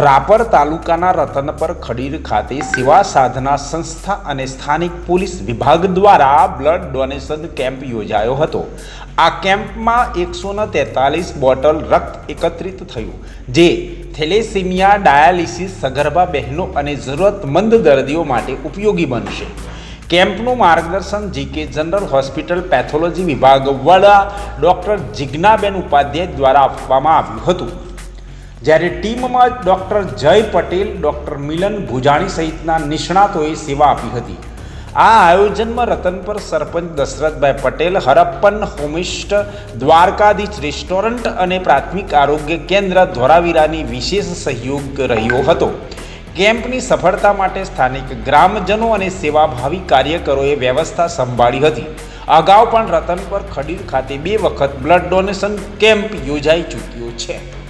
રાપર તાલુકાના રતનપર ખડીર ખાતે સેવા સાધના સંસ્થા અને સ્થાનિક પોલીસ વિભાગ દ્વારા બ્લડ ડોનેશન કેમ્પ યોજાયો હતો. આ કેમ્પમાં એકસો તેતાલીસ બોટલ રક્ત એકત્રિત થયું, જે થેલેસીમિયા, ડાયાલિસિસ, સગર્ભા બહેનો અને જરૂરતમંદ દર્દીઓ માટે ઉપયોગી બનશે. કેમ્પનું માર્ગદર્શન જીકે જનરલ હોસ્પિટલ પેથોલોજી વિભાગ વડા ડૉક્ટર જિજ્ઞાબેન ઉપાધ્યાય દ્વારા આપવામાં આવ્યું હતું. જ્યારે ટીમમાં ડૉક્ટર જય પટેલ, ડૉક્ટર મિલન ભુજાણી સહિતના નિષ્ણાતોએ સેવા આપી હતી. આ આયોજનમાં રતનપર સરપંચ દશરથભાઈ પટેલ, હરપ્પન હોમિસ્ટ દ્વારકાધીશ રેસ્ટોરન્ટ અને પ્રાથમિક આરોગ્ય કેન્દ્ર ધોરાવીરાની વિશેષ સહયોગ રહ્યો હતો. કેમ્પની સફળતા માટે સ્થાનિક ગ્રામજનો અને સેવાભાવી કાર્યકરોએ વ્યવસ્થા સંભાળી હતી. અગાઉ પણ રતનપર ખડીર ખાતે બે વખત બ્લડ ડોનેશન કેમ્પ યોજાઈ ચૂક્યો છે.